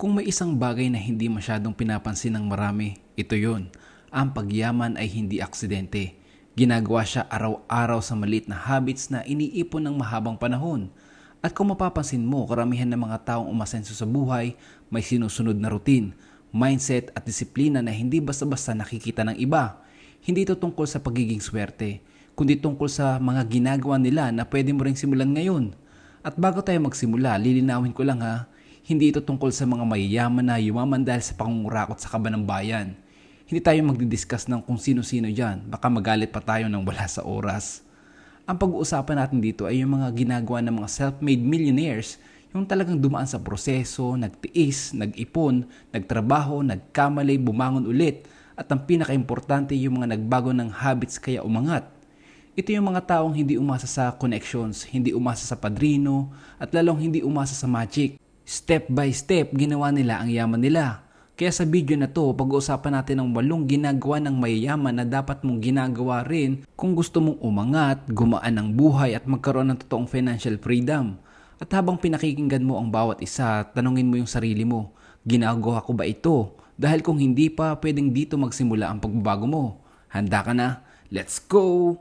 Kung may isang bagay na hindi masyadong pinapansin ng marami, ito yon. Ang pagyaman ay hindi aksidente. Ginagawa siya araw-araw sa maliit na habits na iniipon ng mahabang panahon. At kung mapapansin mo, karamihan ng mga taong umasenso sa buhay may sinusunod na routine, mindset at disiplina na hindi basta-basta nakikita ng iba. Hindi ito tungkol sa pagiging swerte, kundi tungkol sa mga ginagawa nila na pwede mo ring simulan ngayon. At bago tayo magsimula, lilinawin ko lang ha, hindi ito tungkol sa mga mayayaman na yumaman dahil sa pangungurakot sa kaba ng bayan. Hindi tayo magdidiscuss ng kung sino-sino dyan, baka magalit pa tayo ng wala sa oras. Ang pag-uusapan natin dito ay yung mga ginagawa ng mga self-made millionaires, yung talagang dumaan sa proseso, nagtiis, nag-ipon, nagtrabaho, nagkamali, bumangon ulit, at ang pinaka-importante yung mga nagbago ng habits kaya umangat. Ito yung mga taong hindi umasa sa connections, hindi umasa sa padrino, at lalong hindi umasa sa magic. Step by step, ginawa nila ang yaman nila. Kaya sa video na to, pag-uusapan natin ang walong ginagawa ng mayayaman na dapat mong ginagawa rin kung gusto mong umangat, gumaan ang buhay at magkaroon ng totoong financial freedom. At habang pinakikinggan mo ang bawat isa, tanungin mo yung sarili mo, ginagawa ko ba ito? Dahil kung hindi pa, pwedeng dito magsimula ang pagbabago mo. Handa ka na? Let's go!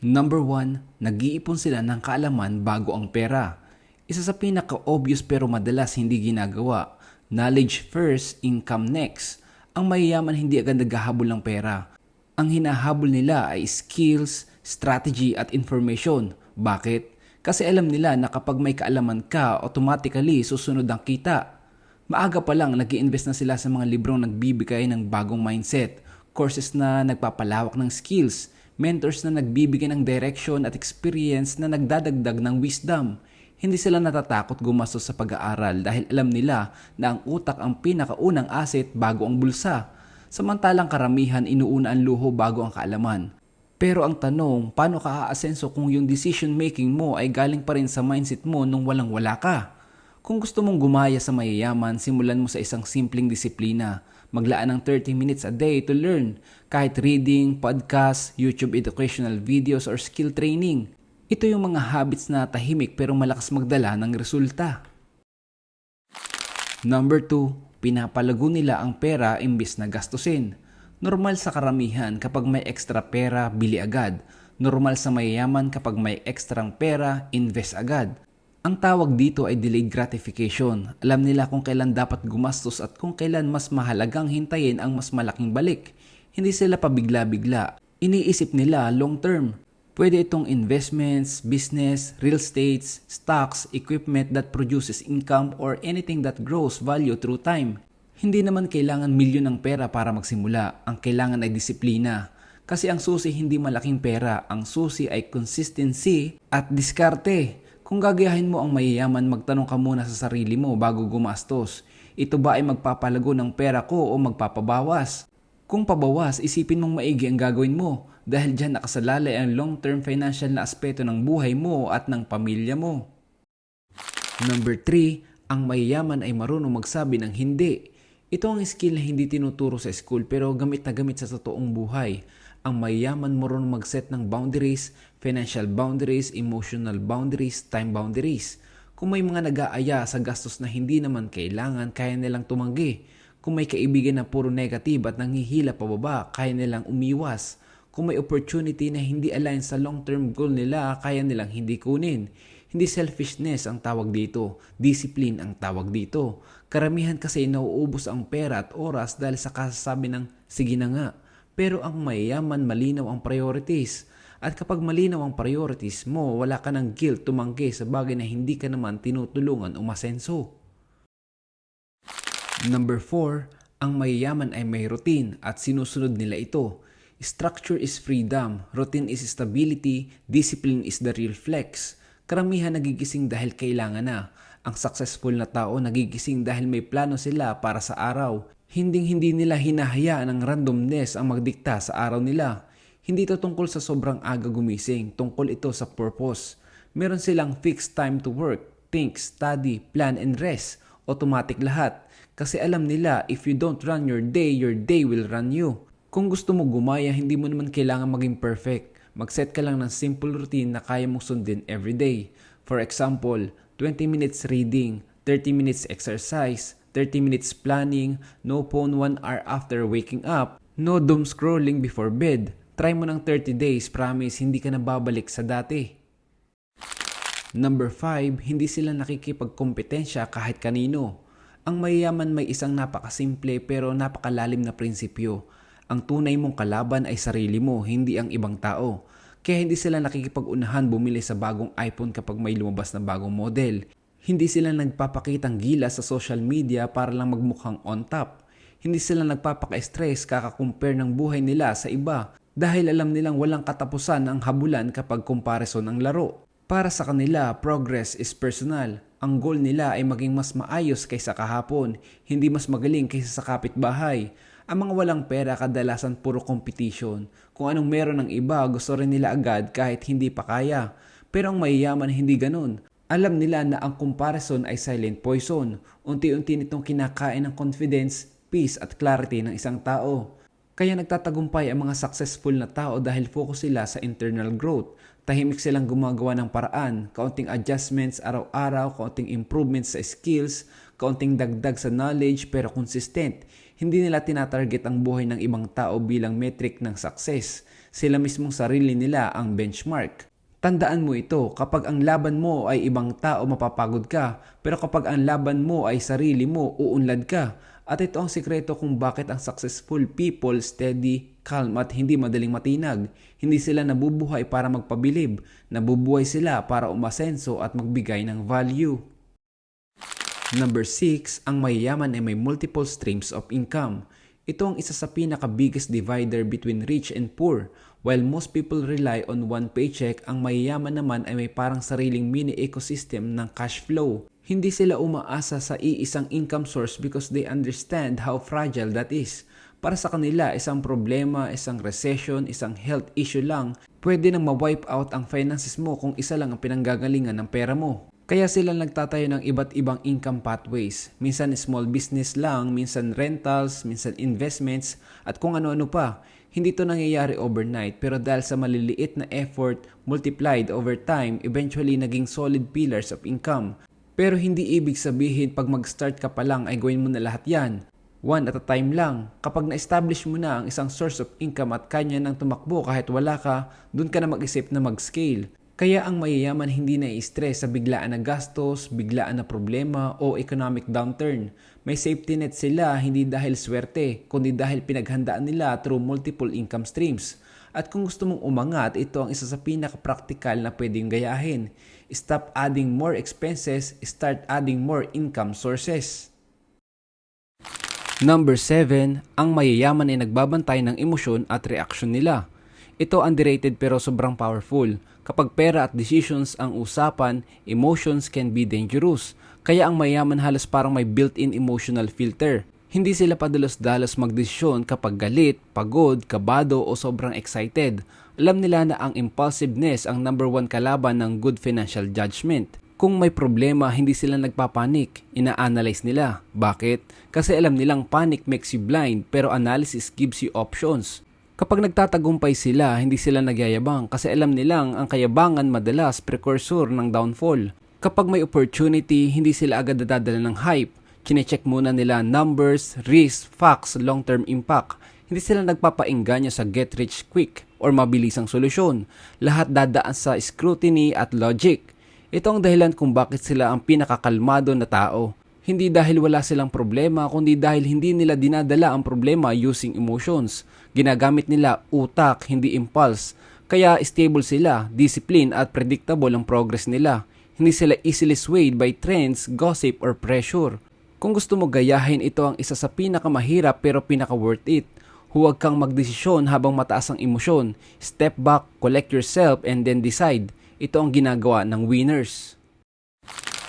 Number 1, nag-iipon sila ng kaalaman bago ang pera. Isa sa pinaka-obvious pero madalas hindi ginagawa. Knowledge first, income next. Ang mayayaman hindi agad naghahabol ng pera. Ang hinahabol nila ay skills, strategy at information. Bakit? Kasi alam nila na kapag may kaalaman ka, automatically susunod ang kita. Maaga pa lang nag invest na sila sa mga librong nagbibigay ng bagong mindset, courses na nagpapalawak ng skills, mentors na nagbibigay ng direction at experience na nagdadagdag ng wisdom. Hindi sila natatakot gumastos sa pag-aaral dahil alam nila na ang utak ang pinakaunang asset bago ang bulsa. Samantalang karamihan inuuna ang luho bago ang kaalaman. Pero ang tanong, paano ka aasenso kung yung decision making mo ay galing pa rin sa mindset mo nung walang wala ka? Kung gusto mong gumaya sa mayayaman, simulan mo sa isang simpleng disiplina. Maglaan ng 30 minutes a day to learn, kahit reading, podcast, YouTube educational videos, or skill training. Ito yung mga habits na tahimik pero malakas magdala ng resulta. Number 2, pinapalago nila ang pera imbis na gastusin. Normal sa karamihan kapag may extra pera, bili agad. Normal sa mayayaman kapag may ekstrang pera, invest agad. Ang tawag dito ay delayed gratification. Alam nila kung kailan dapat gumastos at kung kailan mas mahalagang hintayin ang mas malaking balik. Hindi sila pabigla-bigla. Iniisip nila long term. Pwede itong investments, business, real estates, stocks, equipment that produces income or anything that grows value through time. Hindi naman kailangan milyon ng pera para magsimula. Ang kailangan ay disiplina. Kasi ang susi hindi malaking pera, ang susi ay consistency at diskarte. Kung gagayahin mo ang mayayaman, magtanong ka muna sa sarili mo bago gumastos. Ito ba ay magpapalago ng pera ko o magpapabawas? Kung pabawas, isipin mong maigi ang gagawin mo dahil dyan nakasalalay ang long-term financial na aspeto ng buhay mo at ng pamilya mo. Number 3, ang mayayaman ay marunong magsabi ng hindi. Ito ang skill na hindi tinuturo sa school pero gamit na gamit sa totoong buhay. Ang mayayaman marunong mag-set ng boundaries, financial boundaries, emotional boundaries, time boundaries. Kung may mga nag-aaya sa gastos na hindi naman kailangan, kaya nilang tumanggi. Kung may kaibigan na puro negative at nanghihila pababa, kaya nilang umiwas. Kung may opportunity na hindi align sa long-term goal nila, kaya nilang hindi kunin. Hindi selfishness ang tawag dito, discipline ang tawag dito. Karamihan kasi nauubos ang pera at oras dahil sa kasasabi ng sige na nga. Pero ang mayayaman malinaw ang priorities. At kapag malinaw ang priorities mo, wala ka ng guilt tumanggi sa bagay na hindi ka naman tinutulungan umasenso. Number 4, ang mayayaman ay may routine at sinusunod nila ito. Structure is freedom, routine is stability, discipline is the real flex. Karamihan nagigising dahil kailangan na. Ang successful na tao nagigising dahil may plano sila para sa araw. Hinding hindi nila hinahayaan ng randomness ang magdikta sa araw nila. Hindi ito tungkol sa sobrang aga gumising, tungkol ito sa purpose. Meron silang fixed time to work, think, study, plan, and rest. Automatic lahat. Kasi alam nila, if you don't run your day, your day will run you. Kung gusto mo gumaya, hindi mo naman kailangan maging perfect. Mag-set ka lang ng simple routine na kaya mong sundin everyday. For example, 20 minutes reading, 30 minutes exercise, 30 minutes planning, no phone 1 hour after waking up, no doom scrolling before bed. Try mo ng 30 days, promise hindi ka na babalik sa dati. Number 5, hindi sila nakikipagkompetensya kahit kanino. Ang mayayaman may isang napakasimple pero napakalalim na prinsipyo. Ang tunay mong kalaban ay sarili mo, hindi ang ibang tao. Kaya hindi sila nakikipag-unahan bumili sa bagong iPhone kapag may lumabas na bagong model. Hindi sila nagpapakitang gila sa social media para lang magmukhang on top. Hindi sila nagpapaka-stress kaka-compare ng buhay nila sa iba dahil alam nilang walang katapusan ang habulan kapag comparison ang laro. Para sa kanila, progress is personal. Ang goal nila ay maging mas maayos kaysa kahapon, hindi mas magaling kaysa sa kapitbahay. Ang mga walang pera kadalasan puro competition. Kung anong meron ng iba, gusto rin nila agad kahit hindi pa kaya. Pero ang mayayaman hindi ganun. Alam nila na ang comparison ay silent poison. Unti-unti nitong kinakain ng confidence, peace at clarity ng isang tao. Kaya nagtatagumpay ang mga successful na tao dahil focus sila sa internal growth. Tahimik silang gumagawa ng paraan, kaunting adjustments araw-araw, kaunting improvements sa skills, kaunting dagdag sa knowledge pero consistent. Hindi nila tinatarget ang buhay ng ibang tao bilang metric ng success. Sila mismong sarili nila ang benchmark. Tandaan mo ito, kapag ang laban mo ay ibang tao mapapagod ka, pero kapag ang laban mo ay sarili mo, uunlad ka. At ito ang sikreto kung bakit ang successful people steady, calm at hindi madaling matinag. Hindi sila nabubuhay para magpabilib, nabubuhay sila para umasenso at magbigay ng value. Number 6, ang mayayaman ay may multiple streams of income. Ito ang isa sa pinaka-biggest divider between rich and poor. While most people rely on one paycheck, ang mayayaman naman ay may parang sariling mini ecosystem ng cash flow. Hindi sila umaasa sa iisang income source because they understand how fragile that is. Para sa kanila, isang problema, isang recession, isang health issue lang, pwede nang ma-wipe out ang finances mo kung isa lang ang pinanggagalingan ng pera mo. Kaya sila nagtatayo ng iba't ibang income pathways. Minsan small business lang, minsan rentals, minsan investments, at kung ano-ano pa. Hindi to nangyayari overnight pero dahil sa maliliit na effort multiplied over time, eventually naging solid pillars of income. Pero hindi ibig sabihin pag mag-start ka pa lang ay gawin mo na lahat yan. One at a time lang. Kapag na-establish mo na ang isang source of income at kanya nang tumakbo kahit wala ka, dun ka na mag-isip na mag-scale. Kaya ang mayayaman hindi na stress sa biglaan na gastos, biglaan na problema o economic downturn. May safety net sila hindi dahil swerte, kundi dahil pinaghandaan nila through multiple income streams. At kung gusto mong umangat, ito ang isa sa pinaka-practical na pwedeng gayahin. Stop adding more expenses, start adding more income sources. Number 7, ang mayayaman ay nagbabantay ng emosyon at reaksyon nila. Ito underrated pero sobrang powerful. Kapag pera at decisions ang usapan, emotions can be dangerous. Kaya ang mayaman halos parang may built-in emotional filter. Hindi sila padalos-dalos magdesisyon kapag galit, pagod, kabado o sobrang excited. Alam nila na ang impulsiveness ang number one kalaban ng good financial judgment. Kung may problema, hindi sila nagpapanik. Ina-analyze nila. Bakit? Kasi alam nilang panic makes you blind pero analysis gives you options. Kapag nagtatagumpay sila, hindi sila nagyayabang kasi alam nilang ang kayabangan madalas precursor ng downfall. Kapag may opportunity, hindi sila agad dadala ng hype. Chinecheck muna nila numbers, risk, facts, long-term impact. Hindi sila nagpapainganyo sa get rich quick or mabilisang solusyon. Lahat dadaan sa scrutiny at logic. Ito ang dahilan kung bakit sila ang pinakakalmado na tao. Hindi dahil wala silang problema, kundi dahil hindi nila dinadala ang problema using emotions. Ginagamit nila utak, hindi impulse. Kaya stable sila, discipline at predictable ang progress nila. Hindi sila easily swayed by trends, gossip, or pressure. Kung gusto mo gayahin, ito ang isa sa pinakamahirap pero pinaka worth it. Huwag kang magdesisyon habang mataas ang emosyon. Step back, collect yourself, and then decide. Ito ang ginagawa ng winners.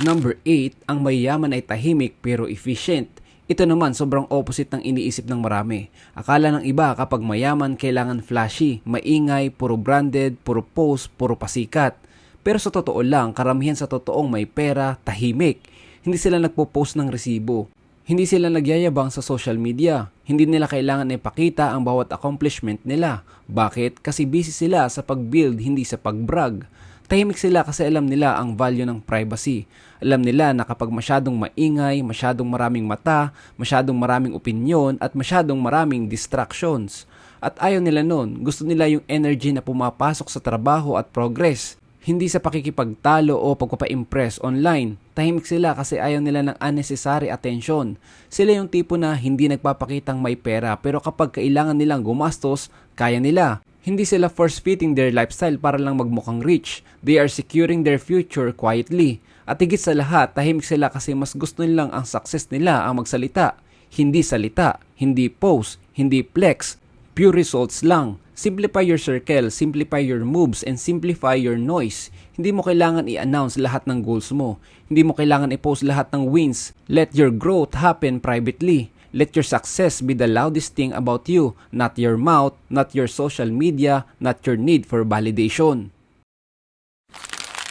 Number 8, ang mayayaman ay tahimik pero efficient. Ito naman sobrang opposite ng iniisip ng marami. Akala ng iba kapag mayaman kailangan flashy, maingay, puro branded, puro post, puro pasikat. Pero sa totoo lang, karamihan sa totoong may pera, tahimik. Hindi sila nagpo-post ng resibo. Hindi sila nagyayabang sa social media. Hindi nila kailangan ipakita ang bawat accomplishment nila. Bakit? Kasi busy sila sa pag-build, hindi sa pag-brag. Tahimik sila kasi alam nila ang value ng privacy. Alam nila na kapag masyadong maingay, masyadong maraming mata, masyadong maraming opinyon, at masyadong maraming distractions. At ayaw nila nun, gusto nila yung energy na pumapasok sa trabaho at progress. Hindi sa pakikipagtalo o pagpapa-impress online. Tahimik sila kasi ayaw nila ng unnecessary attention. Sila yung tipo na hindi nagpapakitang may pera pero kapag kailangan nilang gumastos, kaya nila. Hindi sila force-fitting their lifestyle para lang magmukhang rich. They are securing their future quietly. At higit sa lahat, tahimik sila kasi mas gusto nilang ang success nila ang magsalita. Hindi salita, hindi post, hindi flex, pure results lang. Simplify your circle, simplify your moves, and simplify your noise. Hindi mo kailangan i-announce lahat ng goals mo. Hindi mo kailangan i-post lahat ng wins. Let your growth happen privately. Let your success be the loudest thing about you, not your mouth, not your social media, not your need for validation.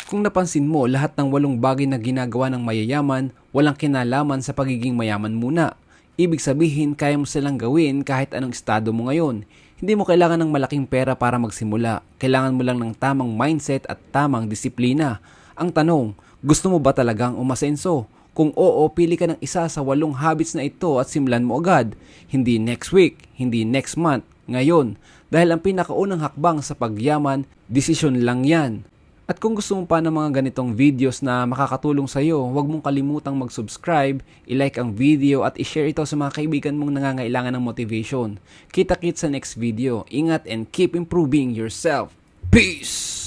Kung napansin mo, lahat ng walong bagay na ginagawa ng mayayaman, walang kinalaman sa pagiging mayaman muna. Ibig sabihin, kaya mo silang gawin kahit anong estado mo ngayon. Hindi mo kailangan ng malaking pera para magsimula. Kailangan mo lang ng tamang mindset at tamang disiplina. Ang tanong, gusto mo ba talagang umasenso? Kung oo, pili ka ng isa sa walong habits na ito at simulan mo agad. Hindi next week, hindi next month, ngayon. Dahil ang pinakaunang hakbang sa pagyaman, desisyon lang yan. At kung gusto mo pa ng mga ganitong videos na makakatulong sa iyo, huwag mong kalimutang mag-subscribe, i-like ang video at i-share ito sa mga kaibigan mong nangangailangan ng motivation. Kita-kits sa next video. Ingat and keep improving yourself. Peace!